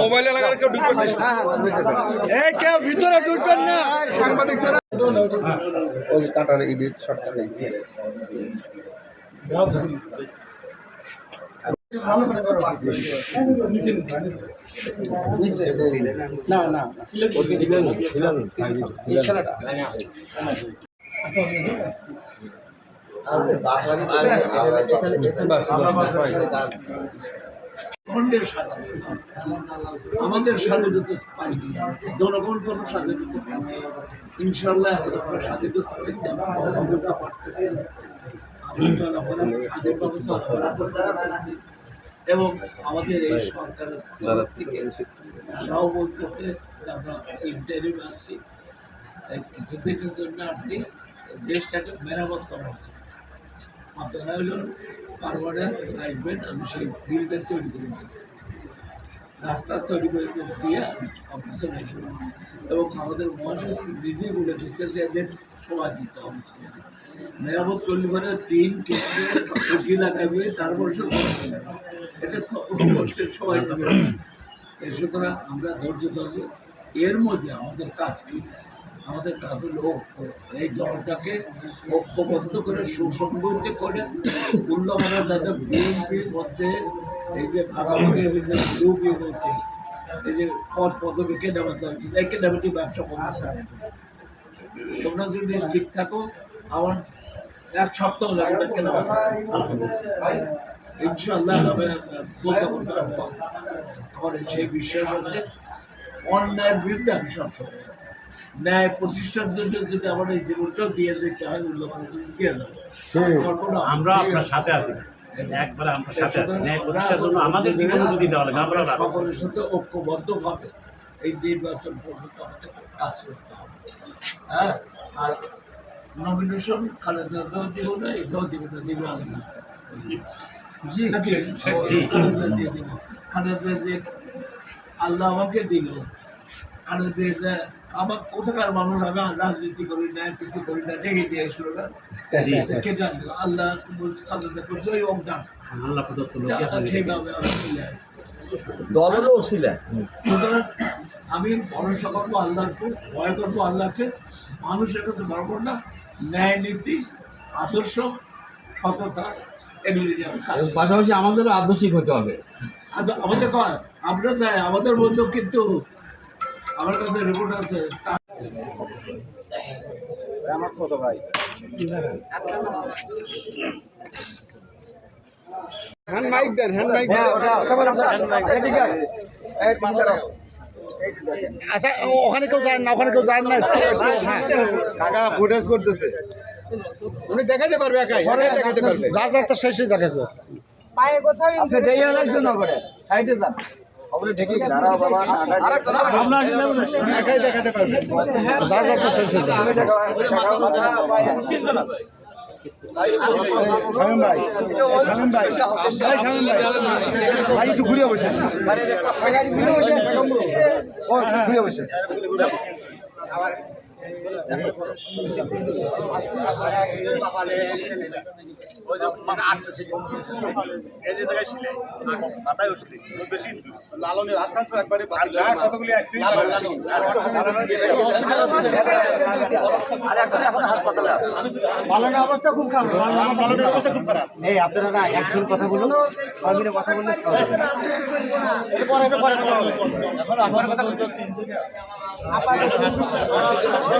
Mobile এলাকার কেউ ঢুকবেন না? এই কেউ ভিতরে ঢুকবেন না। সাংবাদিক স্যার ওই কাটার এডিট শর্টটা নেই না না আমাদের পাইনি জনগণ পাইনি ইনশাল্লাহ এখন আমরা স্বাধীনভাবে চলাফেরা করতে পারছি। এবং আমাদের এই সরকারের থেকে তারাও বলতেছে আমরা ইন্টারভিউ আসছি কিছুদিনের জন্য আসছি দেশটাকে মেরামত করা হচ্ছে আপনারা হলেন পারমানেন্ট আসবেন আমি সেই ফিল্ডটা তৈরি করে দিচ্ছি। রাস্তা তৈরি করে দিয়ে অফিসে বসবো এবং আমাদের মহাসচিব নিজেই বলে দিচ্ছে যে এদের সময় দিতে হবে। মেরামত করলে পরে তিন কুটি লাগাবে তারপর সে এটা করতে নেবে এই সুতরাং আমরা ধৈর্য ধরবো। এর মধ্যে আমাদের কাজ কি? আমাদের কাজ হলো এই দলটাকে ঐক্যবদ্ধ করে সুসংগঠিত করে উন্নয়নের যাতে বিএনপির মধ্যে এই যে ভাগাভাগি হয়েছে গ্রুপ ইয়ে হচ্ছে এই যে পদ পদবি কেনাবেচা হচ্ছে এই কেনাবেচি ব্যবসা না। তোমরা যদি ঠিক থাকো আমার এক সপ্তাহ লাগবে কেনাবেচা ইনশাল্লাহ বলতে বলতে পারব। আমার সেই বিশ্বাস আছে অন্যায়ের বিরুদ্ধে আমি সবসময় আছি ন্যায় প্রতিষ্ঠার জন্য যদি আমার এই জীবনটাও দিয়ে দিতে হয় উল্লেখ দিয়ে দেবো আমরা আপনার সাথে আছি একবারে আপনার সাথে আছি। ন্যায় প্রতিষ্ঠার জন্য আমাদের জীবন যদি দেওয়া লাগে আমরা সকলের সাথে ঐক্যবদ্ধভাবে এই নির্বাচন পর্যন্ত আমাদের কাজ করতে হবে। হ্যাঁ? আর নমিনেশন খালেদা দিব না এটাও দিব না দিবে আল্লাহ জি। খালেদা জিয়া দিব খালেদা আল্লাহ আমাকে দিল। খালেদা জিয়া আমার কোথাকার মানুষ আমি রাজনীতি করি না কিছু করি না দেখে দিয়ে আসলো না। কেটে আল্লাহ বলছে খালেদা করছে ওই অজ্ঞান। আল্লাহ প্রদত্ত সেইভাবে দলেরও সুতরাং আমি ভরসা করব আল্লাহকে ভয় করব আল্লাহকে। মানুষের কাছে মারবো না। ন্যায় নীতি আদর্শ সততা এগুলি নিয়ে করব। পাশাপাশি আমাদেরও আদর্শিক হতে হবে। আমাদের কয়? আমরা আমাদের মধ্যেও কিন্তু আমার কাছে রিপোর্ট আছে। আমার ছোট ভাই। হ্যান্ড মাইক দেন হ্যান্ড মাইক আচ্ছা ও- ওখানে কেউ যায় না ওখানে কেউ যায় না। হ্যাঁ। কাকা ফুটেজ করতেছে। উনি দেখাতে পারবে একাই একাই দেখাতে পারবে। যার যার তো শেষই দেখে তো আপনি ঢেকে লাগছেন না করে সাইডে যান। আপনি ঢেকে ঘুরে বসে। পারবে যার যার তো শেষই দেখে শামীম ভাই শামীম ভাই ভাই শামীম ভাই ভাই একটু ঘুরে বসে ও ঘুরে বসে লালনের আক্রান্ত একবারে এই আপনারা একজন কথা বলুন কথা বললে সহজ হবে। ছয়জন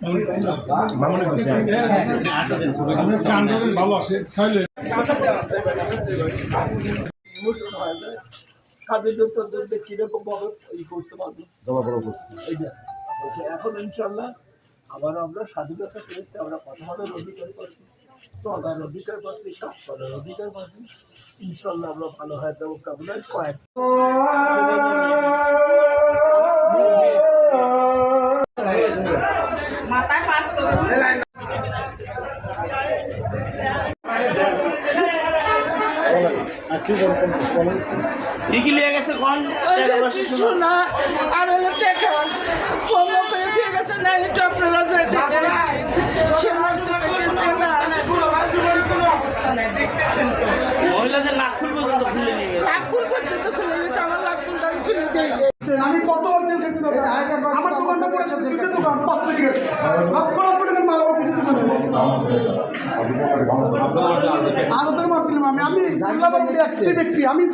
মামুন ইমোশন না স্বাধীনতার কীরকম ভাবে ই করতে পারব জমা পড়া করছি। এই যে, এখন ইনশাল্লাহ আবার আমরা স্বাধীনতা পেয়েছি আমরা কথা বলার অধিকার পাচ্ছি চলার অধিকার পাচ্ছি কাজ করার অধিকার পাচ্ছি ইনশাল্লাহ আমরা ভালো হয়ে যাব। কামনায় কয়েক সোনা আর হলো টাকা। হোম করে দিয়ে গেছে না এটা আপনারা যে দেখেন। সে মারতে পেরেছে না। লাখুল পর্যন্ত খুলে নিয়েছে আমার লাখুলটা আমি খুলে দিই। আমি কত অর্জন করছি দোকান আমার দোকানটা পড়েছে দুটো দোকান পাঁচ টাকা লক্ষ লক্ষ টাকার মাল আমার দুটো দোকানে আমি। আমি